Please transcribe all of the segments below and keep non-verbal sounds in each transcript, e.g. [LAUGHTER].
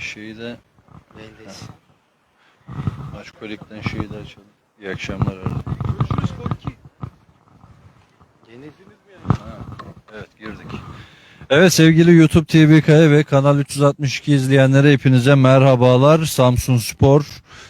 Şeyi de Yayındayız. Maçkolik'ten şeyi de açalım. İyi akşamlar Arda. Evet sevgili YouTube TV Kaya ve Kanal 362 izleyenlere hepinize merhabalar. Samsun Spor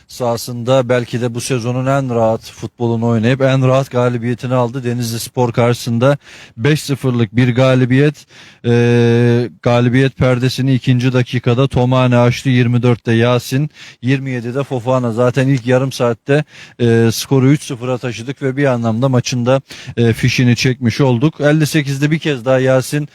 sahasında belki de bu sezonun en rahat futbolunu oynayıp en rahat galibiyetini aldı. Denizli Spor karşısında 5-0'lık bir galibiyet. Ee, galibiyet perdesini ikinci dakikada Tomane açtı. 24'te Yasin, 27'de Fofana. Zaten ilk yarım saatte e, skoru 3-0'a taşıdık ve bir anlamda maçında e, fişini çekmiş olduk. 58'de bir kez daha Yasin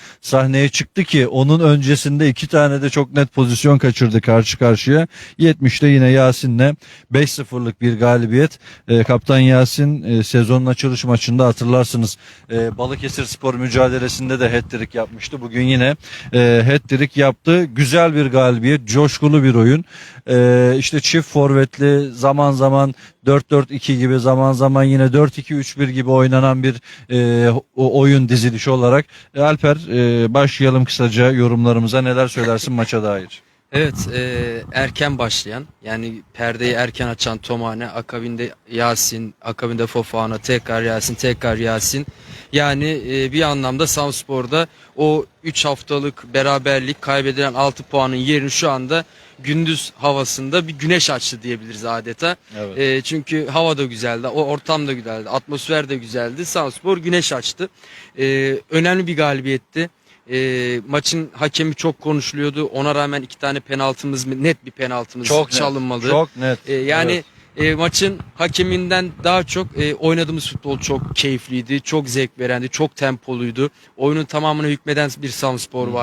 sahneye çıktı ki onun öncesinde iki tane de çok net pozisyon kaçırdı karşı karşıya. 70'te yine Yasin'le 5-0'lık bir galibiyet. E, Kaptan Yasin e, sezonun açılış maçında hatırlarsınız e, Balıkesir Spor mücadelesinde de hat-trick yapmıştı. Bugün yine e, hat-trick yaptı. Güzel bir galibiyet, coşkulu bir oyun. E, işte çift forvetli zaman zaman 4-4-2 gibi zaman zaman yine 4-2-3-1 gibi oynanan bir e, oyun dizilişi olarak. E, Alper e, başlayalım kısaca yorumlarımıza neler söylersin [LAUGHS] maça dair. Evet, e, erken başlayan yani perdeyi erken açan Tomane, akabinde Yasin, akabinde Fofana, tekrar Yasin, tekrar Yasin. Yani e, bir anlamda Samspor'da o 3 haftalık beraberlik kaybedilen 6 puanın yerini şu anda gündüz havasında bir güneş açtı diyebiliriz adeta. Evet. E, çünkü hava da güzeldi, o ortam da güzeldi, atmosfer de güzeldi. Samspor güneş açtı. E, önemli bir galibiyetti. E, maçın hakemi çok konuşuluyordu. Ona rağmen iki tane penaltımız net bir penaltımız Çok net, çalınmadı. Çok net. E, yani Evet. e, maçın hakeminden daha çok e, oynadığımız futbol çok keyifliydi, çok zevk verendi, çok tempoluydu. Oyunun tamamına hükmeden bir Samspor Hı hı.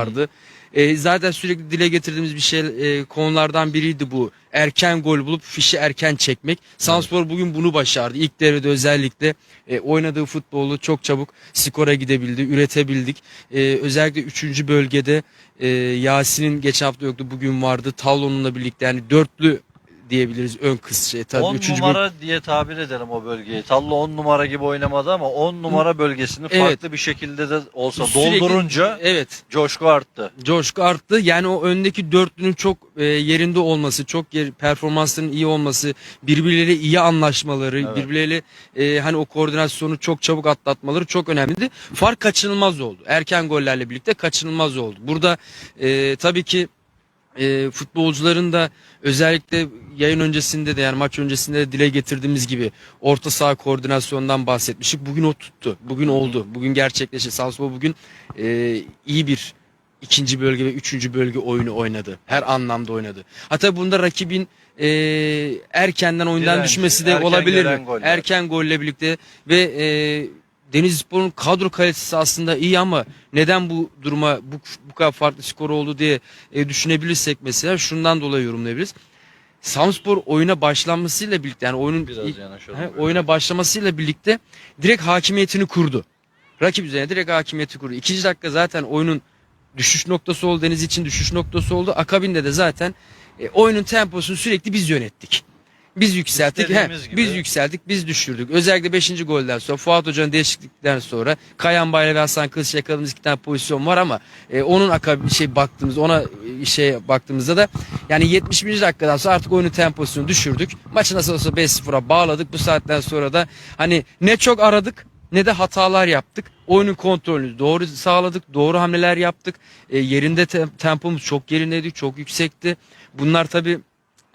E, zaten sürekli dile getirdiğimiz bir şey e, konulardan biriydi bu. Erken gol bulup fişi erken çekmek. Samspor bugün bunu başardı. İlk devrede özellikle e, oynadığı futbolu çok çabuk skora gidebildi, üretebildik. E, özellikle 3. bölgede e, Yasin'in geçen hafta yoktu, bugün vardı. Talon'unla birlikte yani dörtlü diyebiliriz ön kız şey. Tabii 10 üçüncü numara diye tabir edelim o bölgeyi. Tallo 10 numara gibi oynamadı ama 10 numara bölgesini Evet. farklı bir şekilde de olsa Sürekli- doldurunca evet coşku arttı. coşku arttı. Yani o öndeki dörtlünün çok e, yerinde olması, çok yer, performanslarının iyi olması, birbirleriyle iyi anlaşmaları, Evet. birbirleriyle e, hani o koordinasyonu çok çabuk atlatmaları çok önemliydi. Fark kaçınılmaz oldu. Erken gollerle birlikte kaçınılmaz oldu. Burada e, tabii ki e, futbolcuların da özellikle yayın öncesinde de yani maç öncesinde de dile getirdiğimiz gibi orta saha koordinasyondan bahsetmiştik. Bugün o tuttu. Bugün oldu. Bugün gerçekleşti. Sanspor bugün e, iyi bir ikinci bölge ve üçüncü bölge oyunu oynadı. Her anlamda oynadı. Hatta bunda rakibin e, erkenden oyundan Direnci, düşmesi de erken olabilir. Erken golle birlikte ve e, Denizlispor'un kadro kalitesi aslında iyi ama neden bu duruma bu, bu kadar farklı skor oldu diye e, düşünebilirsek mesela şundan dolayı yorumlayabiliriz. Samspor oyuna başlanmasıyla birlikte yani oyunun Biraz. He, oyuna başlamasıyla birlikte direkt hakimiyetini kurdu. Rakip üzerine direkt hakimiyeti kurdu. İkinci dakika zaten oyunun düşüş noktası oldu. Deniz için düşüş noktası oldu. Akabinde de zaten e, oyunun temposunu sürekli biz yönettik. Biz yükselttik. He, biz yükselttik, biz düşürdük. Özellikle 5. golden sonra Fuat Hoca'nın değişiklikten sonra Kayan Bayla ve Hasan Kılıç yakaladığımız iki tane pozisyon var ama e, onun akab şey baktığımız ona e, şey baktığımızda da yani 71. dakikadan sonra artık oyunun temposunu düşürdük. Maçı nasıl olsa 5-0'a bağladık. Bu saatten sonra da hani ne çok aradık ne de hatalar yaptık. Oyunun kontrolünü doğru sağladık. Doğru hamleler yaptık. E, yerinde tem- tempomuz çok yerindeydi. Çok yüksekti. Bunlar tabii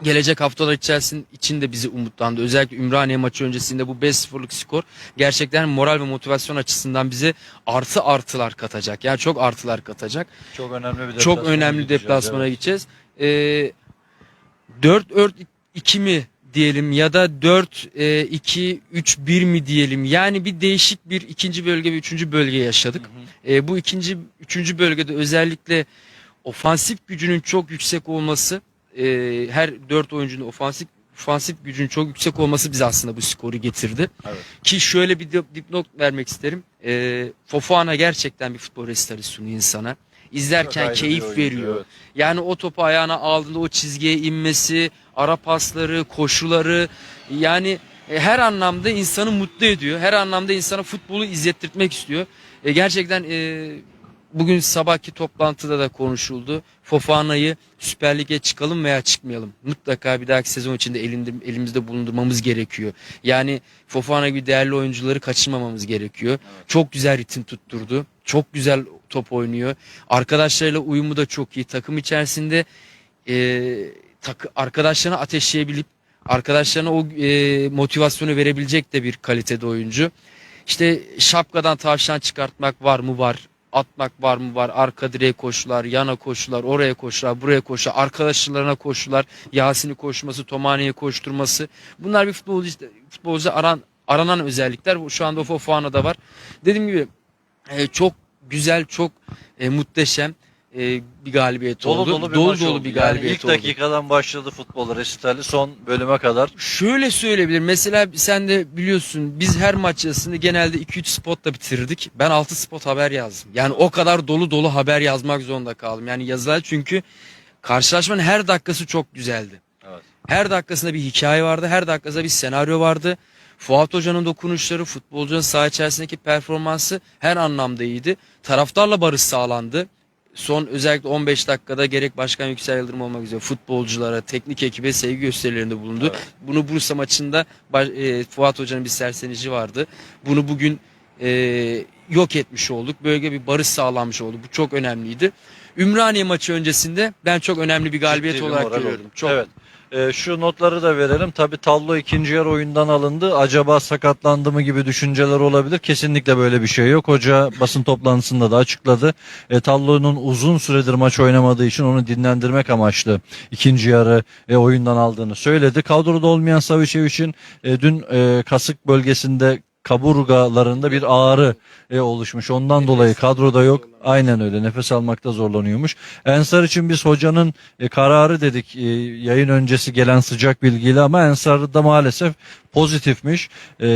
gelecek haftalar içerisinde içinde bizi umutlandı. Özellikle Ümraniye maçı öncesinde bu 5-0'lık skor gerçekten moral ve motivasyon açısından bize artı artılar katacak. Yani çok artılar katacak. çok önemli bir Çok önemli deplasmana evet. gideceğiz. Ee, 4-4-2 mi diyelim ya da 4-2-3-1 mi diyelim. Yani bir değişik bir ikinci bölge ve üçüncü bölge yaşadık. Hı hı. Ee, bu ikinci, üçüncü bölgede özellikle ofansif gücünün çok yüksek olması, e, her dört oyuncunun ofansif ofansif gücünün çok yüksek olması bize aslında bu skoru getirdi. Evet. Ki şöyle bir dip- dipnot vermek isterim. E, Fofana gerçekten bir futbol resitali sunuyor insana. İzlerken bir keyif oyuncu, veriyor. evet. Yani o topu ayağına aldığında o çizgiye inmesi, ara pasları, koşuları yani e, her anlamda insanı mutlu ediyor. Her anlamda insana futbolu izlettirmek istiyor. E, gerçekten e, bugün sabahki toplantıda da konuşuldu. Fofana'yı Süper Lig'e çıkalım veya çıkmayalım. Mutlaka bir dahaki sezon içinde elinde, elimizde bulundurmamız gerekiyor. Yani Fofana gibi değerli oyuncuları kaçırmamamız gerekiyor. Çok güzel ritim tutturdu. Çok güzel top oynuyor. Arkadaşlarıyla uyumu da çok iyi. Takım içerisinde e, takı, arkadaşlarına ateşleyebilip arkadaşlarına o e, motivasyonu verebilecek de bir kalitede oyuncu. İşte şapkadan tavşan çıkartmak var mı var. Atmak var mı var. Arka direğe koşular, yana koşular, oraya koşular, buraya koşular. Arkadaşlarına koşular. Yasin'i koşması, Tomani'ye koşturması. Bunlar bir futbolcu futbolcu aran aranan özellikler. Şu anda Fofana'da var. Dediğim gibi e, çok güzel, çok e, muhteşem e, bir galibiyet Dolu oldu. dolu bir dolu, dolu oldu. bir Yani galibiyet ilk oldu. dakikadan başladı futbol resitali son bölüme kadar. Şöyle söyleyebilirim. Mesela sen de biliyorsun biz her maç yazısını genelde 2-3 spotla bitirirdik. Ben 6 spot haber yazdım. Yani o kadar dolu dolu haber yazmak zorunda kaldım. Yani yazılar çünkü karşılaşmanın her dakikası çok güzeldi. Evet. Her dakikasında bir hikaye vardı. Her dakikasında bir senaryo vardı. Fuat Hoca'nın dokunuşları, futbolcunun saha içerisindeki performansı her anlamda iyiydi. Taraftarla barış sağlandı. Son özellikle 15 dakikada gerek Başkan Yüksel Yıldırım olmak üzere futbolculara, teknik ekibe sevgi gösterilerinde bulundu. Evet. Bunu Bursa maçında e, Fuat Hoca'nın bir sersenici vardı. Bunu bugün e, yok etmiş olduk. Böyle bir barış sağlanmış oldu. Bu çok önemliydi. Ümraniye maçı öncesinde ben çok önemli bir galibiyet Ciddi olarak görüyorum. Çok Evet. Ee, şu notları da verelim. Tabii Tallo ikinci yarı oyundan alındı. Acaba sakatlandı mı gibi düşünceler olabilir. Kesinlikle böyle bir şey yok. Hoca basın toplantısında da açıkladı. E, Tallo'nun uzun süredir maç oynamadığı için onu dinlendirmek amaçlı ikinci yarı e, oyundan aldığını söyledi. Kadroda olmayan Savicevic'in e, dün e, kasık bölgesinde kaburgalarında bir ağrı e, oluşmuş. Ondan dolayı kadroda yok. Aynen öyle. Nefes almakta zorlanıyormuş. Ensar için biz hocanın e, kararı dedik e, yayın öncesi gelen sıcak bilgiyle ama Ensar da maalesef pozitifmiş. E,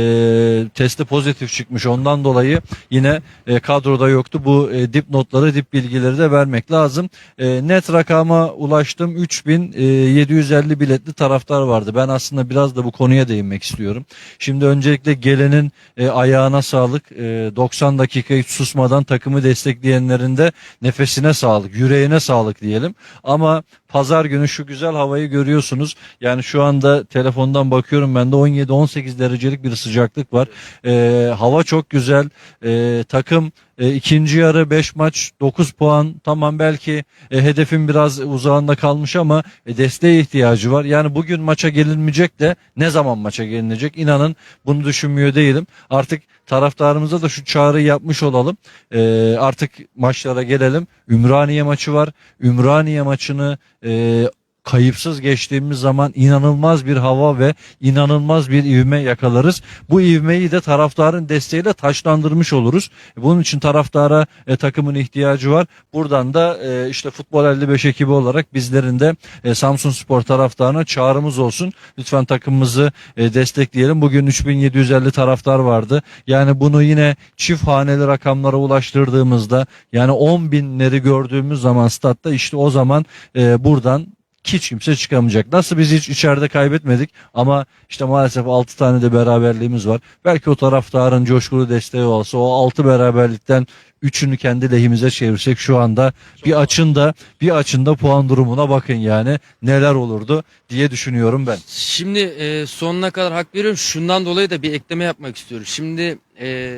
testi pozitif çıkmış. Ondan dolayı yine e, kadroda yoktu. Bu e, dip notları, dip bilgileri de vermek lazım. E, net rakama ulaştım. 3750 biletli taraftar vardı. Ben aslında biraz da bu konuya değinmek istiyorum. Şimdi öncelikle gelenin e, ayağına sağlık. E, 90 dakika hiç susmadan takımı destekleyenlerin de nefesine sağlık, yüreğine sağlık diyelim. Ama pazar günü şu güzel havayı görüyorsunuz. Yani şu anda telefondan bakıyorum ben de 17-18 derecelik bir sıcaklık var. E, hava çok güzel. E, takım e, ikinci yarı 5 maç 9 puan. Tamam belki e, hedefin biraz uzağında kalmış ama e, desteğe ihtiyacı var. Yani bugün maça gelinmeyecek de ne zaman maça gelinecek? İnanın bunu düşünmüyor değilim. Artık taraftarımıza da şu çağrıyı yapmış olalım. E, artık maçlara gelelim. Ümraniye maçı var. Ümraniye maçını e, kayıpsız geçtiğimiz zaman inanılmaz bir hava ve inanılmaz bir ivme yakalarız. Bu ivmeyi de taraftarın desteğiyle taşlandırmış oluruz. Bunun için taraftara e, takımın ihtiyacı var. Buradan da e, işte Futbol 55 ekibi olarak bizlerin de e, Samsun Spor taraftarına çağrımız olsun. Lütfen takımımızı e, destekleyelim. Bugün 3750 taraftar vardı. Yani bunu yine çift haneli rakamlara ulaştırdığımızda yani 10 binleri gördüğümüz zaman statta işte o zaman e, buradan hiç kimse çıkamayacak. Nasıl biz hiç içeride kaybetmedik ama işte maalesef 6 tane de beraberliğimiz var. Belki o taraftarın coşkulu desteği olsa o 6 beraberlikten üçünü kendi lehimize çevirsek şu anda bir açında bir açında puan durumuna bakın yani neler olurdu diye düşünüyorum ben. Şimdi e, sonuna kadar hak veriyorum. Şundan dolayı da bir ekleme yapmak istiyorum. Şimdi e,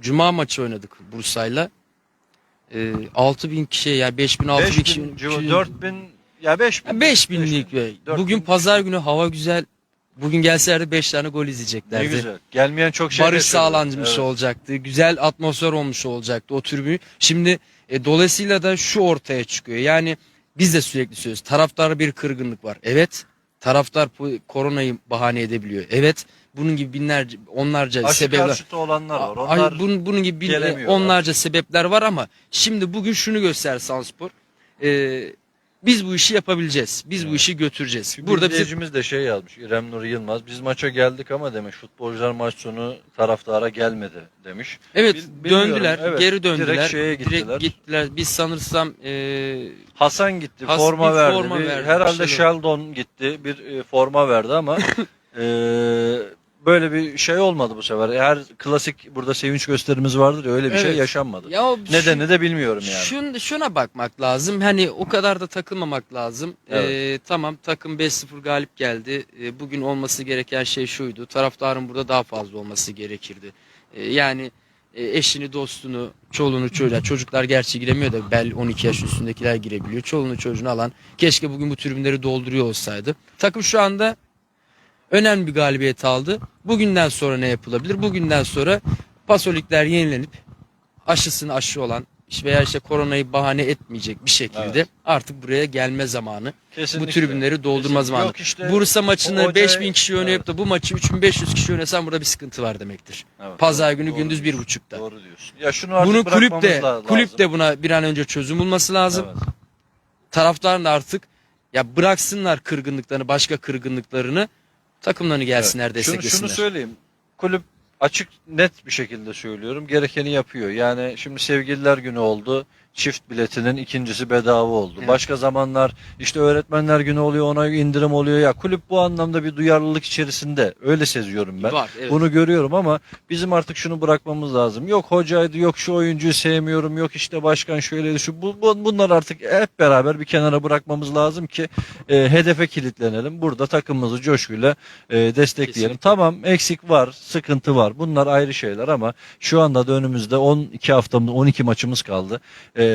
Cuma maçı oynadık Bursa'yla. E, 6000 kişi yani 5000 6000 kişi. 4000 ya 5000 5000'lik ve 4000 bugün pazar günü hava güzel. Bugün gelselerdi 5 tane gol ne izleyeceklerdi. güzel. Gelmeyen çok şey Barış yaşadı. sağlanmış Evet. olacaktı. Güzel atmosfer olmuş olacaktı o tribün. Şimdi e, dolayısıyla da şu ortaya çıkıyor. Yani biz de sürekli söylüyoruz. Taraftarda bir kırgınlık var. Evet. Taraftar bu koronayı bahane edebiliyor. Evet. Bunun gibi binlerce, onlarca Aşı sebepler. karşıtı olanlar var. Ay, Onlar bunun, bunun gibi gelemiyorlar. onlarca sebepler var ama şimdi bugün şunu göster Sanspor. Ee, biz bu işi yapabileceğiz. Biz bu işi götüreceğiz. Burada Burada bize izleyicimiz de şey yazmış. İrem Nuri Yılmaz. Biz maça geldik ama demiş futbolcular maç sonu taraftara gelmedi demiş. evet Bil- bilmiyorum, döndüler, evet. geri döndüler. Direkt şeye gittiler. gittiler. Biz sanırsam e, Hasan gitti. Has- forma bir verdi. forma Bir- verdi, herhalde bir şeyler. Sheldon gitti. Bir e, forma verdi ama [LAUGHS] e, böyle bir şey olmadı bu sefer. Her klasik burada sevinç gösterimiz vardır ya öyle bir şey Evet. yaşanmadı. Ya o de bilmiyorum yani. Şun, şuna bakmak lazım. Hani o kadar da takılmamak lazım. Evet. Ee, tamam takım 5-0 galip geldi. Ee, bugün olması gereken şey şuydu. Taraftarın burada daha fazla olması gerekirdi. Ee, yani e, eşini, dostunu, çoluğunu, çocuğu. Çocuklar gerçi giremiyor da bel 12 yaş üstündekiler girebiliyor. Çoluğunu, çocuğunu alan keşke bugün bu tribünleri dolduruyor olsaydı. Takım şu anda önemli bir galibiyet aldı. Bugünden sonra ne yapılabilir? Bugünden sonra pasolikler yenilenip aşısını aşı olan veya işte koronayı bahane etmeyecek bir şekilde Evet. artık buraya gelme zamanı. Kesinlikle. Bu tribünleri doldurma Kesinlikle. zamanı. Yok işte, Bursa maçını hoca- 5000 kişi oynayıp Evet. da bu maçı 3500 kişi oynasam burada bir sıkıntı var demektir. Evet, Pazar doğru, günü doğru gündüz bir diyorsun. buçukta. Doğru diyorsun. Ya şunu artık Bunu kulüp de la- kulüp lazım. de buna bir an önce çözüm bulması lazım. Evet. Taraftarın da artık ya bıraksınlar kırgınlıklarını, başka kırgınlıklarını takımlarını gelsinler Şunu, desteklesinler. şunu söyleyeyim. Kulüp açık net bir şekilde söylüyorum. Gerekeni yapıyor. Yani şimdi sevgililer günü oldu. Çift biletinin ikincisi bedava oldu. Evet. Başka zamanlar işte öğretmenler günü oluyor ona indirim oluyor. Ya kulüp bu anlamda bir duyarlılık içerisinde. Öyle seziyorum ben. Var, evet. Bunu görüyorum ama bizim artık şunu bırakmamız lazım. Yok hocaydı, yok şu oyuncuyu sevmiyorum, yok işte başkan şöyle şu bu, bu bunlar artık hep beraber bir kenara bırakmamız lazım ki e, hedefe kilitlenelim. Burada takımımızı coşkuyla e, destekleyelim. Kesinlikle. Tamam eksik var, sıkıntı var. Bunlar ayrı şeyler ama şu anda da önümüzde 12 haftamız, 12 maçımız kaldı. E,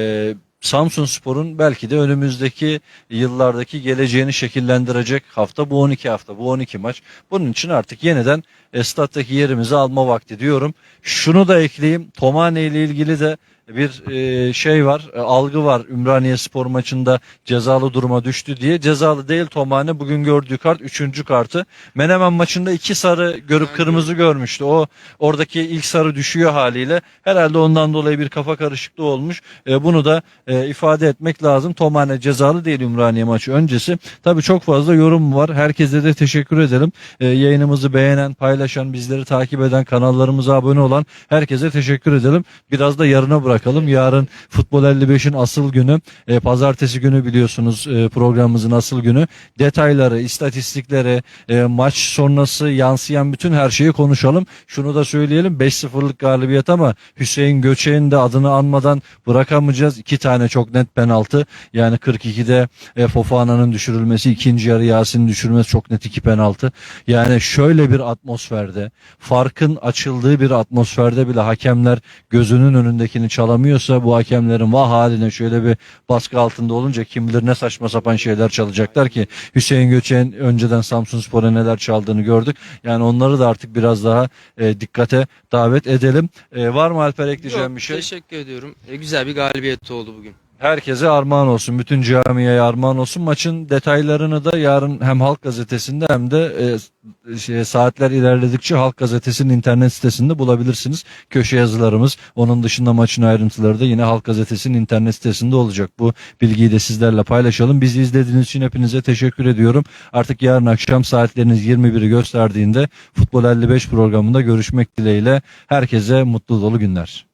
Samsun Spor'un belki de önümüzdeki yıllardaki geleceğini şekillendirecek hafta bu 12 hafta, bu 12 maç. Bunun için artık yeniden e, stat'taki yerimizi alma vakti diyorum. Şunu da ekleyeyim. Tomane ile ilgili de bir e, şey var, e, algı var. Ümraniye Spor maçında cezalı duruma düştü diye. Cezalı değil Tomane. Bugün gördüğü kart 3. kartı. Menemen maçında iki sarı görüp kırmızı görmüştü. O oradaki ilk sarı düşüyor haliyle. Herhalde ondan dolayı bir kafa karışıklığı olmuş. E, bunu da ifade etmek lazım. Tomane cezalı değil Ümraniye maçı öncesi. Tabii çok fazla yorum var. Herkese de teşekkür edelim. Yayınımızı beğenen, paylaşan, bizleri takip eden, kanallarımıza abone olan herkese teşekkür edelim. Biraz da yarına bırakalım. Yarın Futbol 55'in asıl günü. E, pazartesi günü biliyorsunuz e, programımızın asıl günü. Detayları, istatistikleri, e, maç sonrası yansıyan bütün her şeyi konuşalım. Şunu da söyleyelim 5-0'lık galibiyet ama Hüseyin Göçek'in de adını anmadan bırakamayacağız. İki tane çok net penaltı. Yani 42'de e, Fofana'nın düşürülmesi, ikinci yarı Yasin'in düşürülmesi çok net iki penaltı. Yani şöyle bir atmosferde, farkın açıldığı bir atmosferde bile hakemler gözünün önündekini çalamıyorsa bu hakemlerin vah haline şöyle bir baskı altında olunca kim bilir ne saçma sapan şeyler çalacaklar ki Hüseyin Göçek'in önceden Samsun Spor'a neler çaldığını gördük. Yani onları da artık biraz daha e, dikkate davet edelim. E, var mı Alper ekleyeceğim Yok, bir şey? Teşekkür ediyorum. E, güzel bir galibiyet oldu bugün. Herkese armağan olsun. Bütün camiye armağan olsun. Maçın detaylarını da yarın hem Halk Gazetesi'nde hem de e, şey, saatler ilerledikçe Halk Gazetesi'nin internet sitesinde bulabilirsiniz. Köşe yazılarımız. Onun dışında maçın ayrıntıları da yine Halk Gazetesi'nin internet sitesinde olacak. Bu bilgiyi de sizlerle paylaşalım. Bizi izlediğiniz için hepinize teşekkür ediyorum. Artık yarın akşam saatleriniz 21'i gösterdiğinde Futbol 55 programında görüşmek dileğiyle herkese mutlu dolu günler.